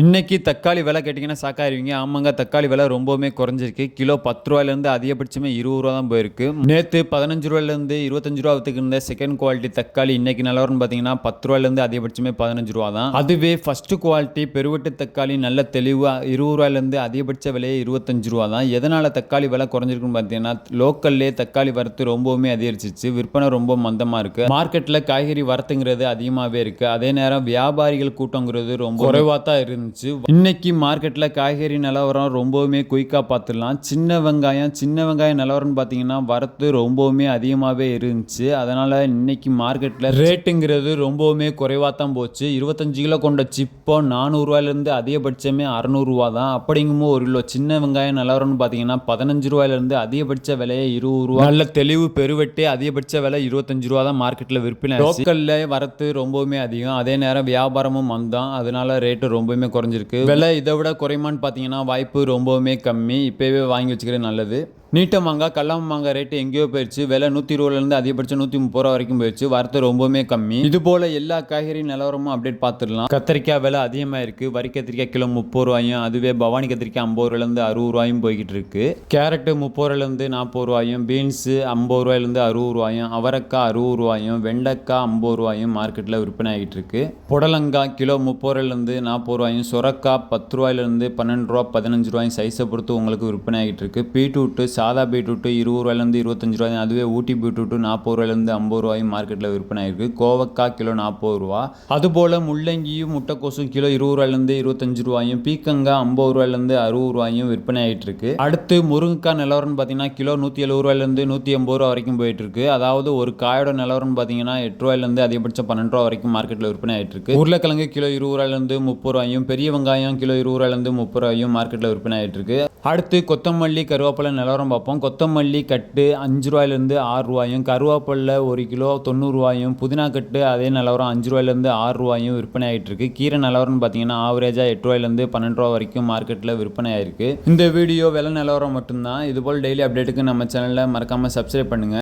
இன்னைக்கு தக்காளி விலை கேட்டிங்கன்னா சாக்காயிருவீங்க. ஆமாங்க தக்காளி விலை ரொம்பவுமே குறைஞ்சிருக்கு. கிலோ பத்து ரூபாயிலேருந்து அதிகபட்சமே இருபது ரூபா தான் போயிருக்கு. நேற்று பதினஞ்சு ரூபாயிலேருந்து இருபத்தஞ்சு ரூபா வித்துக்கு இருந்த செகண்ட் குவாலிட்டி தக்காளி இன்னைக்கு நிலவரம்னு பார்த்தீங்கன்னா பத்து ரூபாயிலேருந்து அதிகபட்சமே பதினஞ்சு ரூபா தான். அதுவே ஃபர்ஸ்ட் குவாலிட்டி பெருவெட்டு தக்காளி நல்ல தெளிவு இருபது ரூபாயிலேருந்து அதிகபட்ச விலையே இருபத்தஞ்சு ரூபா தான். எதனால் தக்காளி விலை குறைஞ்சிருக்குன்னு பார்த்தீங்கன்னா லோக்கல்லே தக்காளி வரத்து ரொம்பவுமே அதிகரிச்சிச்சு. விற்பனை ரொம்ப மந்தமாக இருக்கு. மார்க்கெட்டில் காய்கறி வரத்துங்கிறது அதிகமாகவே இருக்கு. அதே நேரம் வியாபாரிகள் கூட்டங்கிறது ரொம்ப குறைவாக தான் இருந்துச்சு இன்னைக்கு மார்க்கெட்டில் காய்கறி நிலவரம் ரொம்பவுமே குயிக்காக பார்த்துடலாம் சின்ன வெங்காயம் சின்ன வெங்காயம் நிலவரம்னு பார்த்தீங்கன்னா வரத்து ரொம்பவுமே அதிகமாகவே இருந்துச்சு. அதனால் இன்னைக்கு மார்க்கெட்டில் ரேட்டுங்கிறது ரொம்பவுமே குறைவாக தான் போச்சு. இருபத்தஞ்சு கிலோ கொண்ட சிப்போ நானூறுரூவாயிலேருந்து அதிகபட்சமே அறநூறுவா தான். அப்படிங்கும்போது ஒரு கிலோ சின்ன வெங்காயம் நிலவரம்னு பார்த்தீங்கன்னா பதினஞ்சு ரூபாயிலேருந்து அதிகபட்ச விலையை இருபது ரூபா. நல்ல தெளிவு பெருவெட்டு அதிகபட்ச விலை இருபத்தஞ்சு ரூபா தான் மார்க்கெட்டில் விற்பனை லோக்கல்ல வரத்து ரொம்பவுமே அதிகம். அதே நேரம் வியாபாரமும் மந்தம் அதனால ரேட்டு ரொம்பவுமே குறைஞ்சிருக்கு. விலை இதை விட குறையுமான்னு பார்த்தீங்கன்னா வாய்ப்பு ரொம்பவுமே கம்மி. இப்போவே வாங்கி வச்சுக்கிறது நல்லது. நீட்ட மாங்காய் கல்லாம மாங்காய் ரேட்டு எங்கேயோ போயிடுச்சு விலை நூற்றி இருபதுலேருந்து அதிகபட்சம் நூற்றி முப்பது ரூபா வரைக்கும் போயிடுச்சு வரத்து ரொம்பவுமே கம்மி. இது போல் எல்லா காய்கறி நிலவரமும் அப்டேட் பார்த்துடலாம். கத்திரிக்காய் விலை அதிகமாக இருக்குது வரி கத்திரிக்காய் கிலோ முப்பது ரூபாயும் அதுவே பவானி கத்திரிக்காய் ஐம்பது ரூபாயிலேருந்து அறுபது ரூபாயும் போய்கிட்டு இருக்கு. கேரட்டு முப்பது ரூபாயிலேருந்து நாற்பது ரூபாயும் பீன்ஸு ஐம்பது ரூபாயிலேருந்து அறுபது ரூபாயும் அவரைக்காய் அறுபது ரூபாயும் வெண்டைக்காய் ஐம்பது ரூபாயும் மார்க்கெட்டில் விற்பனை ஆகிட்டு இருக்கு. புடலங்காய் கிலோ முப்பது ரூபாயிலேருந்து நாற்பது ரூபாயும் சுரக்காய் பத்து ரூபாயிலேருந்து பன்னெண்டு ரூபா பதினஞ்சு ரூபாயும் சைஸை பொறுத்து உங்களுக்கு விற்பனை ஆகிட்டு இருக்கு. பீட்ரூட்டு சாதா பீட்ரூட்டு இருபது ரூபாயிலேருந்து இருபத்தஞ்சு ரூபாயும் அதுவே ஊட்டி பீட்ரூட்டு நாற்பது ரூபாயிலேருந்து ஐம்பது ரூபாயும் மார்க்கெட்டில் விற்பனை ஆயிருக்கு கோவக்காய் கிலோ நாற்பது ரூபா அதுபோல் முள்ளங்கியும் முட்டைக்கோசும் கிலோ இருபது ரூபாயிலேருந்து இருபத்தஞ்சு ரூபாயும் பீக்கங்காய் ஐம்பது ரூபாயிலேருந்து அறுபது ரூபாயும் விற்பனை ஆகிட்டு இருக்கு அடுத்து முருங்கைக்காய் நிலவரம்னு பார்த்தீங்கன்னா கிலோ நூற்றி எழுபது ரூபாயிலேருந்து நூற்றி எண்பது ரூபா வரைக்கும் போயிட்டு இருக்கு அதாவது ஒரு காயோட நிலவரம்னு பார்த்தீங்கன்னா எட்டு ரூபாயிலேருந்து அதிகபட்சம் பன்னெண்டு ரூபா வரைக்கும் மார்க்கெட்டில் விற்பனை ஆகிட்டு இருக்கு உருளைக்கிழங்கு கிலோ இருபது ரூபாயிலேருந்து முப்பது ரூபாயும் பெரிய வெங்காயம் கிலோ இருபது ரூபாயிலேருந்து முப்பது ரூபாயும் மார்க்கெட்டில் விற்பனை ஆகிட்டு இருக்கு அடுத்து கொத்தமல்லி கருவேப்பிலை நிலவரம் பார்ப்போம். கொத்தமல்லி கட்டு அஞ்சு ரூபாயிலேருந்து ஆறு ரூபாயும் கருவேப்பிலை ஒரு கிலோ தொண்ணூறு ரூபாயும் புதினா கட்டு அதே நிலவரம் அஞ்சு ரூபாயிலேருந்து ஆறு ரூபாயும் விற்பனை ஆகிட்டு இருக்கு கீரை நிலவரம்னு பார்த்தீங்கன்னா ஆவரேஜாக எட்டு ரூபாயிலேருந்து பன்னெண்டு ரூபா வரைக்கும் மார்க்கெட்டில் விற்பனை ஆயிருக்கு. இந்த வீடியோ விலை நிலவரம் மட்டும்தான். இதுபோல் டெய்லி அப்டேட்டுக்கு நம்ம சேனலில் மறக்காமல் சப்ஸ்கிரைப் பண்ணுங்கள்